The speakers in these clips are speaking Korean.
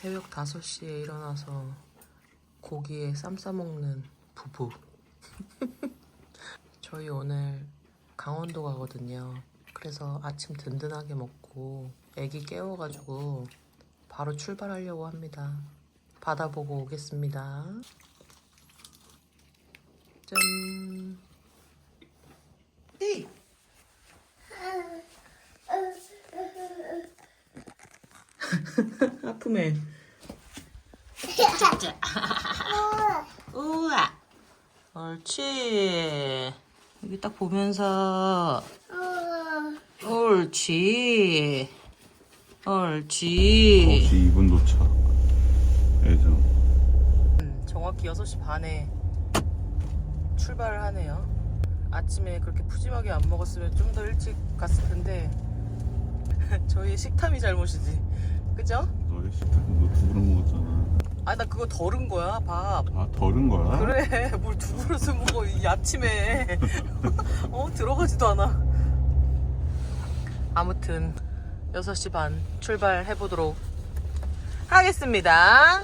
새벽 5시에 일어나서 고기에 쌈 싸먹는 부부. 저희 오늘 강원도 가거든요. 그래서 아침 든든하게 먹고 애기 깨워가지고 바로 출발하려고 합니다. 바다 보고 오겠습니다. 짠. 헤이. 아프네. 우와. 옳지. 여기 딱 보면서. 옳지. 옳지. 9시 2분 도착. 예정. 음, 정확히 6시 반에 출발을 하네요. 아침에 그렇게 푸짐하게 안 먹었으면 좀 더 일찍 갔을 텐데 저희의 식탐이 잘못이지. 그죠? 너의 식탁 너두 그릇 먹었잖아. 아, 나 그거 덜은 거야, 밥. 아 덜은 거야? 그래, 뭘 두 그릇을 먹어, 이 아침에. 어, 들어가지도 않아. 아무튼, 6시 반 출발해 보도록 하겠습니다.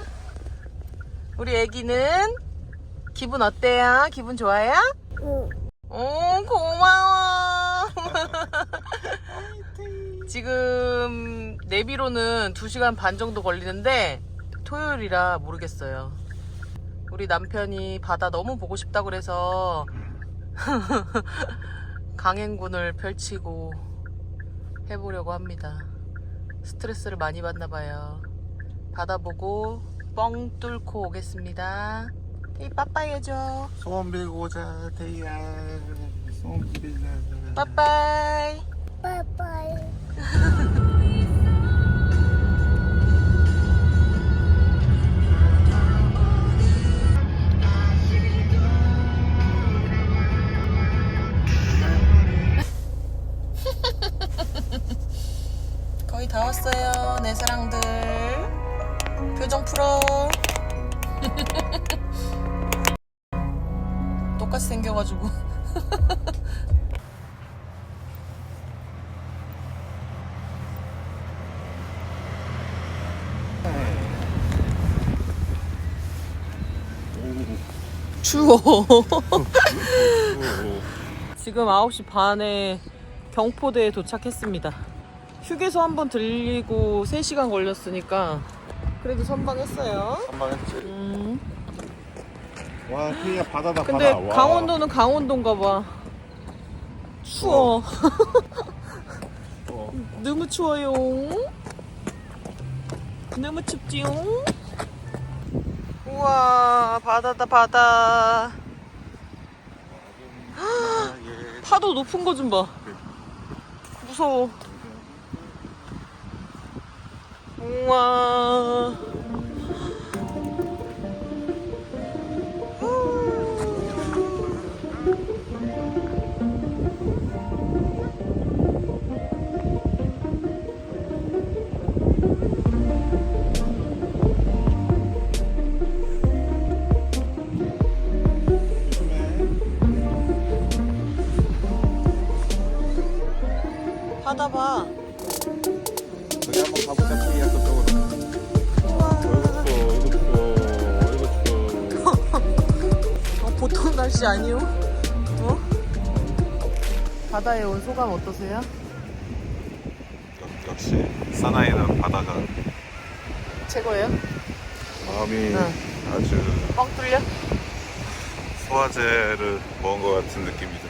우리 애기는 기분 어때요? 기분 좋아요? 오, 고마워. 지금 내비로는 2시간 반 정도 걸리는데 토요일이라 모르겠어요. 우리 남편이 바다 너무 보고 싶다 그래서 강행군을 펼치고 해보려고 합니다. 스트레스를 많이 받나 봐요. 바다 보고 뻥 뚫고 오겠습니다. 이 빠빠이 해줘. 소원 빌고 오자 대야. 소원 빌자. 빠빠이. 거의 다 왔어요, 내 사랑들. 표정 풀어. 똑같이 생겨가지고. 추워. 지금 9시 반에 경포대에 도착했습니다. 휴게소 한번 들리고 3시간 걸렸으니까 그래도 선방했어요. 한방했지. 음. 와 태야 바다다 근데 바다. 와. 강원도는 강원도인가 봐. 추워. 어. 너무 추워요. 너무 춥지요. 우와, 바다다, 바다. 파도 높은 거 좀 봐. 무서워. 우와. 바다 봐. 저기 한번 가보자 저쪽으로. 어이구 추워 어이구 추워 어이구 추워. 어, 보통 날씨 아니요? 어? 바다에 온 소감 어떠세요? 역- 역시 사나이는 바다가 최고예요? 마음이 응. 아주 뻥 뚫려? 소화제를 먹은 것 같은 느낌이 듭니다.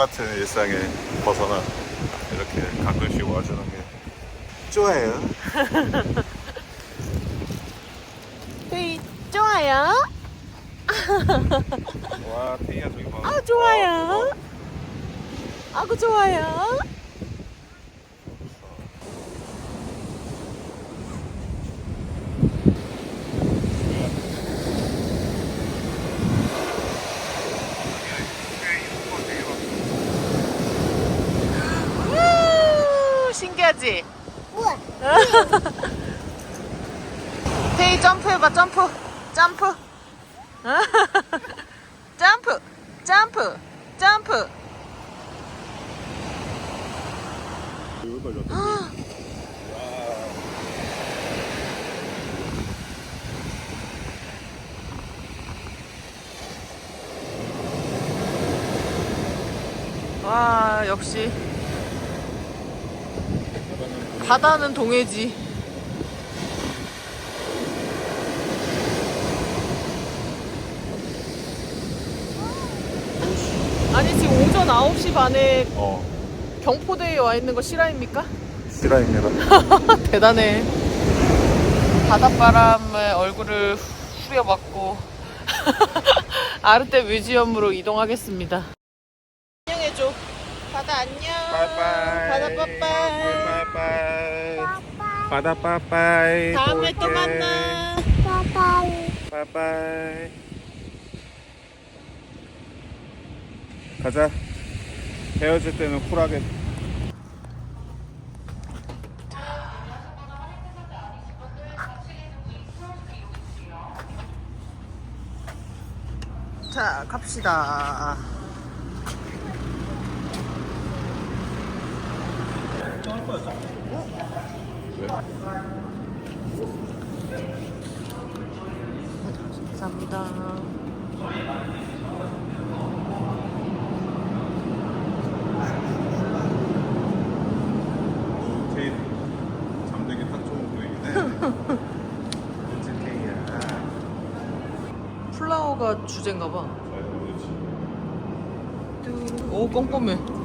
네, 똑같은 일상에 벗어나 이렇게 가끔씩 와주는 게 좋아요. 헤이, 좋아요? 와, 태희야 저기 봐. 아, 좋아요. 어, 아구 좋아요. 헤이 점프해봐 점프. 점프. 점프. 점프. 점프. 와 역시. 바다는 동해지. 아니 지금 오전 9시 반에 어 경포대에 와 있는 거 실화입니까? 실화입니다 대단해. 바닷바람에 얼굴을 후려받고 아르떼 뮤지엄으로 이동하겠습니다. 바다 안녕. 바다 빠빠이. 빠빠이 바다 빠빠이 다음에 또 만나. 빠빠이 가자 헤어질 때는 쿨하게 자, 갑시다. 감사합니다. 플라워가 주제인가 봐. 오, 꼼꼼해.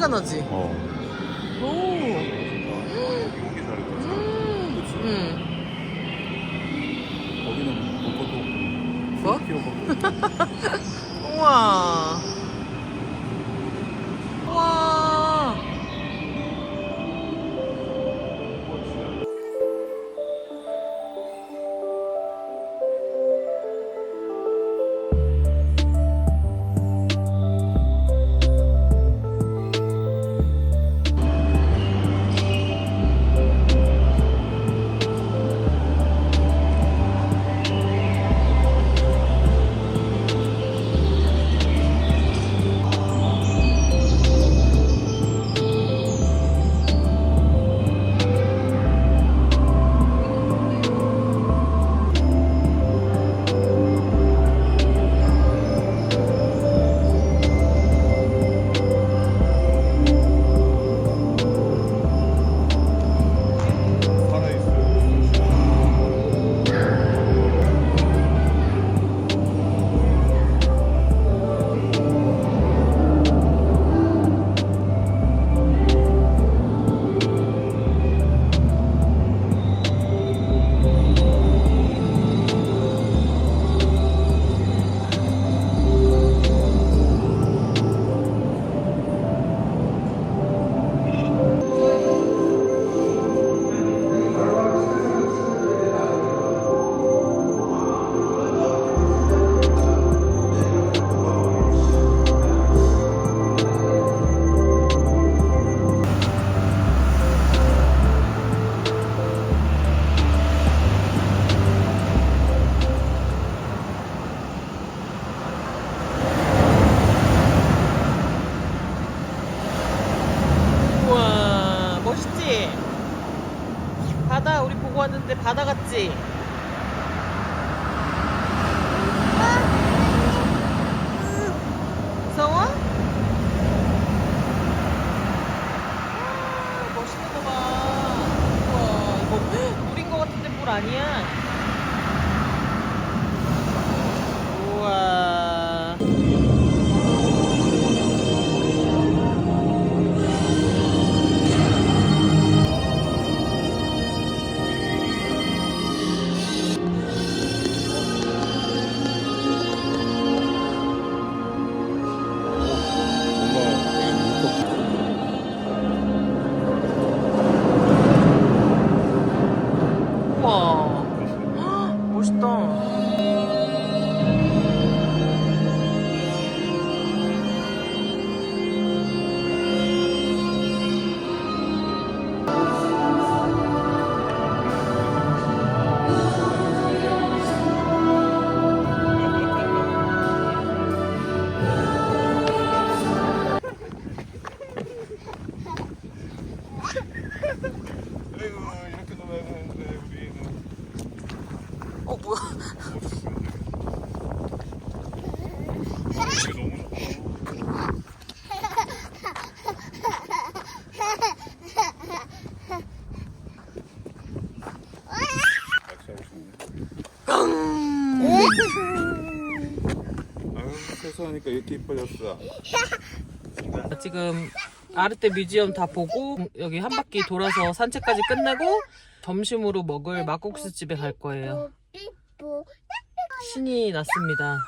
향기가 나지? 어 오. 음. 음. 거기는 뭐? 우와. Yeah. 하니까 이렇게 이뻐졌어. 지금 아르테 뮤지엄 다 보고 여기 한 바퀴 돌아서 산책까지 끝내고 점심으로 먹을 막국수 집에 갈 거예요. 신이 났습니다.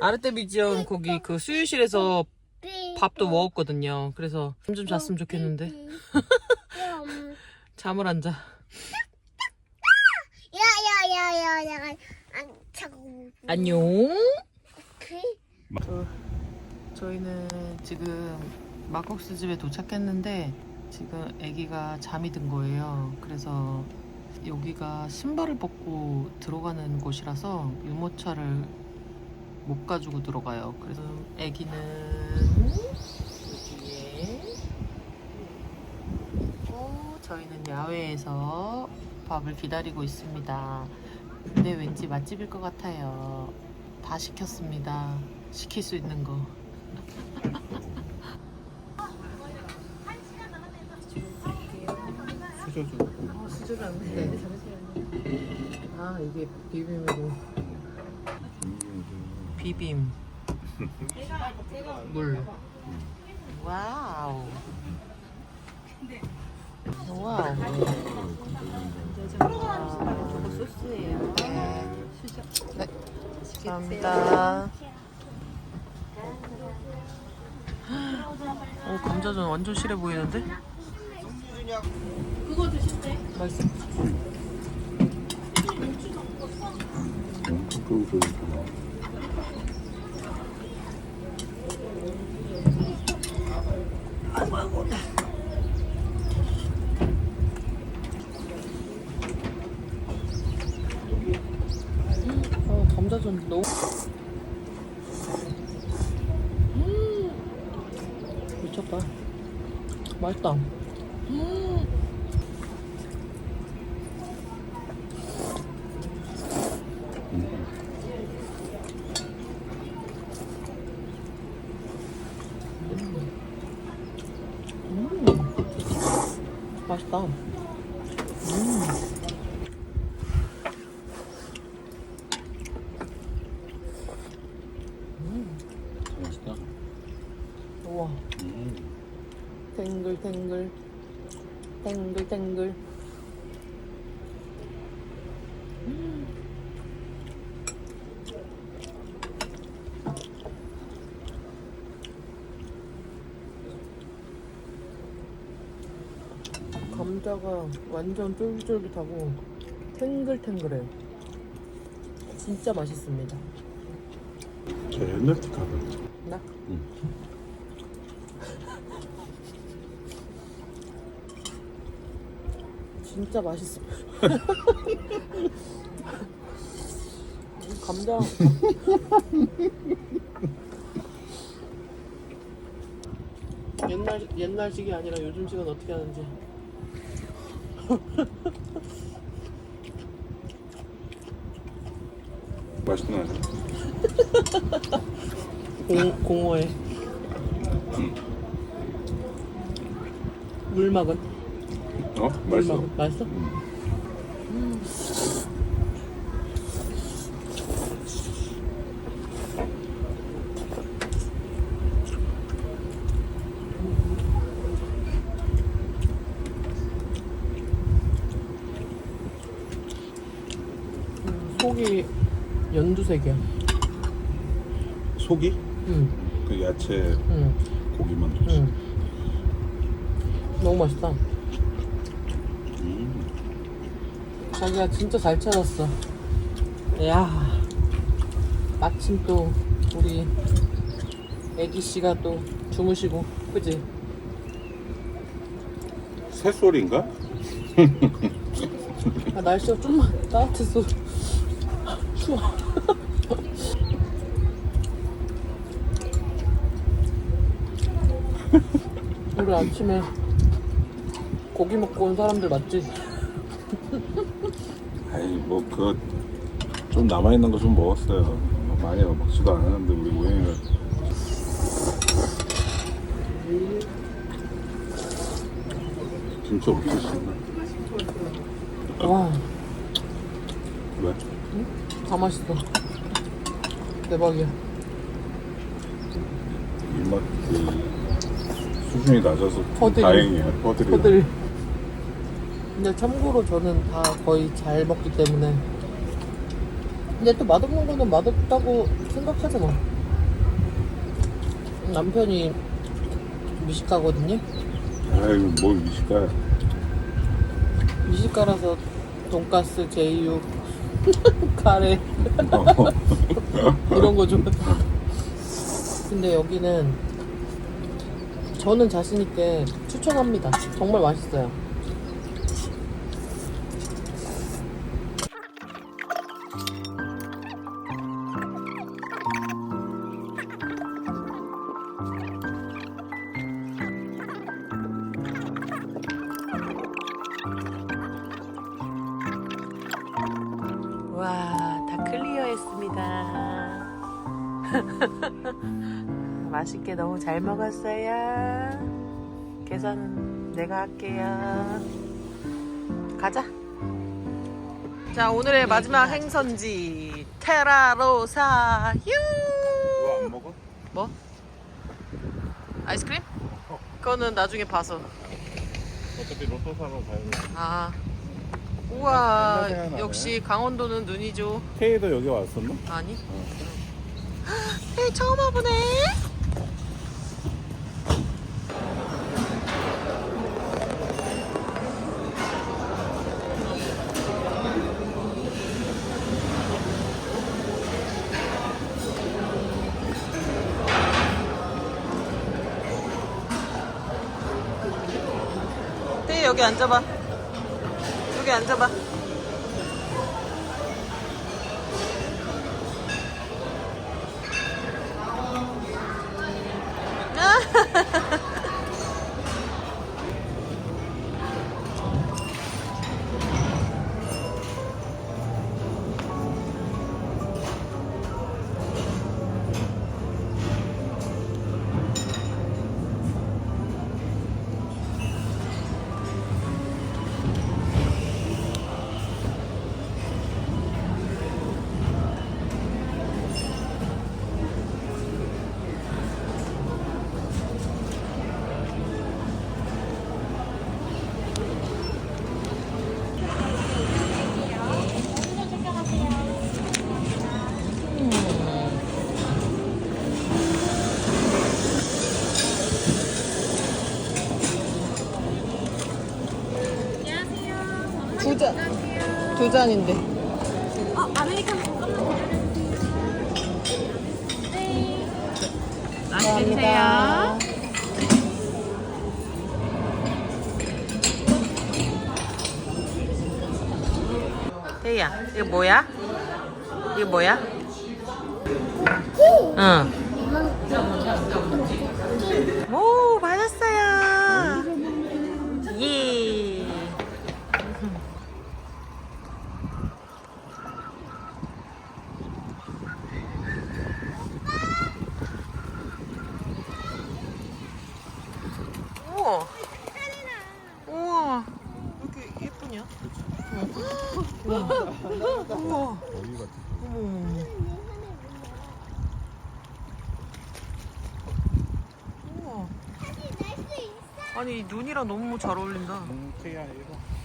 아르테 뮤지엄 거기 그 수유실에서 밥도 먹었거든요. 그래서 잠 좀 잤으면 좋겠는데 잠을 안 자. 야야야야야 안 차고 안녕. 그 저, 저희는 지금 막국수 집에 도착했는데 지금 아기가 잠이 든 거예요. 그래서 여기가 신발을 벗고 들어가는 곳이라서 유모차를 못 가지고 들어가요. 그래서 아기는 여기에 저희는 야외에서 밥을 기다리고 있습니다. 근데 왠지 맛집일 것 같아요. 다 시켰습니다. 시킬 수 있는 거. 수저주. 어, 수저를 안 돼. 아, 이게 비빔이고. 비빔. 물. 와우. 와우. 저거 소스예요. 네. 감사합니다. 오, 감자전 완전 실해 보이는데? 그거 드실래? 맛있어. 어, 감자전 너무. 음, 미쳤다. 맛있다. 음. 음. 맛있다. 음. 맛있다. 우와. 음. 탱글탱글. 탱글탱글. 음. 감자가 완전 쫄깃쫄깃하고 탱글탱글해. 진짜 맛있습니다. 저 옛날 티카다. 나? 응. 진짜 맛있어. 감자. 옛날 옛날식이 아니라 요즘식은 어떻게 하는지. 맛있네. 공 공허해. 물 막은? 어? 맛있어. 물막은 맛있어? 속이 연두색이야. 속이? 응, 그 야채 응, 고기만 줬어. 응. 너무 맛있다. 음. 자기가 진짜 잘 찾았어. 야, 마침 또 우리 애기 씨가 또 주무시고, 그지? 새소리인가? 아, 날씨가 좀만 따뜻해서 추워. 우리 아침에 고기 먹고 온 사람들 맞지? 뭐 그 좀 남아 있는 거 좀 먹었어요. 많이 먹지도 않았는데 우리 모양이가 진짜 없으신데. 와, 왜? 다 맛있어. 대박이야. 입맛 그 수준이 낮아서 허들이. 다행이에요. 허들이. 호들 근데 참고로 저는 다 거의 잘 먹기 때문에. 근데 또 맛없는 거는 맛없다고 생각하잖아. 남편이 미식가거든요. 아이고 뭘 미식가야. 미식가라서 돈가스, 제이육, 카레 이런 거 좀. 근데 여기는 저는 자신 있게 추천합니다. 정말 맛있어요. 맛있게 너무 잘 먹었어요. 계산은 내가 할게요. 가자. 자, 오늘의 마지막 행선지 테라로사 휴. 그거 안 먹어? 뭐? 아이스크림? 그거는 나중에 봐서. 어차피 로또 사러 가야 돼. 아. 우와, 생각나네. 역시 강원도는 눈이죠. K도 여기 왔었나? 아니? 네, 처음 와보네. 앉아봐. 여기 앉아봐. 두 잔인데. 어, 아메리카노 잠깐만 맛있게 드세요. 태희야, 이거 뭐야? 이거 뭐야? 응. 오, 맞았어요. 예. 우와. 우와. 왜 이렇게 예쁘냐? 우와. 우와. 여기 같아. 어머. 우와. 아니 이 눈이랑 너무 잘 어울린다. 음, 아니고.